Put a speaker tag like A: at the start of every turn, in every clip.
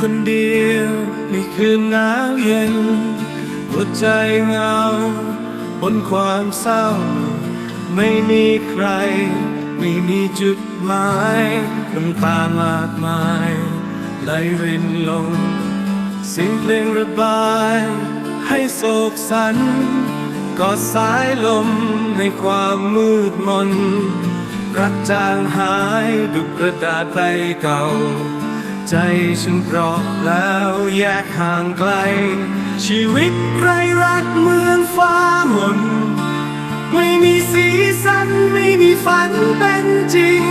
A: คนเดียวในคืนหนาวเย็นหัวใจเหงา บนความเศร้า ไม่มีใคร ไม่มีจุดหมายน้ำตามากมายไหลรินลงเสียงเพลงระบาย ให้โศกสันกอดสายลมในความมืดมนรักจางหายดุกระดาษใบเก่า ใจฉันเปราะแล้วแยกห่างไกล ชีวิตไรรักเมือนฟ้าหมน ไม่มีสีสันไม่มีฝันเป็นจริง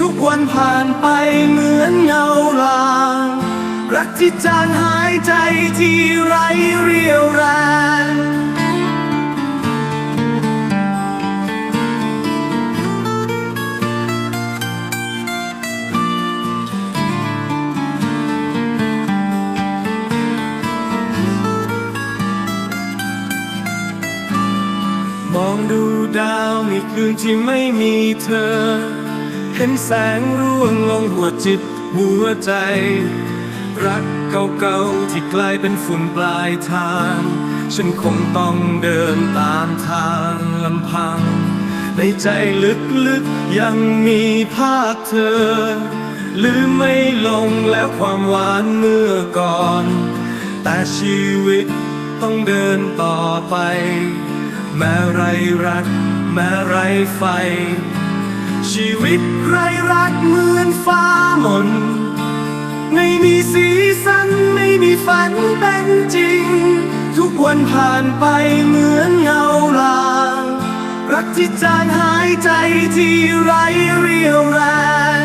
A: ทุกวันผ่านไปเหมือนเงาลางรักที่จางหายใจที่ไรเรียวแรง มองดูดาวในคืนที่ไม่มีเธอ เห็นแสงร่วงลงหัวจิตหัวใจ รักเก่าๆที่กลายเป็นฝุ่นปลายทาง ฉันคงต้องเดินตามทางลำพัง ในใจลึกๆยังมีภาพเธอ ลืมไม่ลงแล้วความหวานเมื่อก่อน แต่ชีวิตต้องเดินต่อไป แม้ไรรัก แม้ไรไฟ ชีวิตไรรักเหมือนฟ้าหมน ไม่มีสีสันไม่มีฝันเป็นจริง ทุกวันผ่านไปเหมือนเงาลางรักที่จางหายใจที่ไรเรียวแรง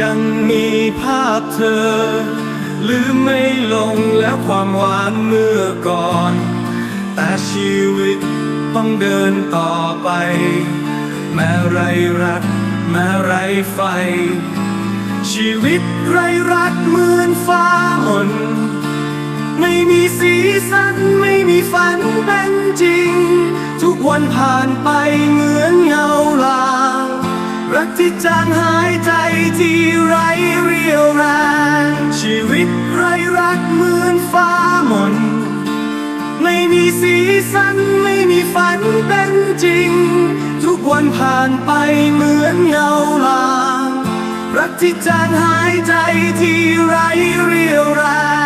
A: ยังมีภาพเธอ ลืมไม่ลงแล้วความหวานเมื่อก่อน แต่ชีวิตต้องเดินต่อไป แม้ไรรัก แม้ไรไฟ ชีวิตไรรักเหมือนฟ้าหมนไม่มีสีสันไม่มีฝันเป็นจริง ทุกวันผ่านไปเหมือนเงาลา รักที่จางหายใจที่ไรเรียวแรงชีวิตไรรักเหมือนฟ้าหมน ไม่มีสีสันไม่มีฝันเป็นจริง ทุกวันผ่านไปเหมือนเงาลาง รักที่จางหายใจที่ไรเรียวแรง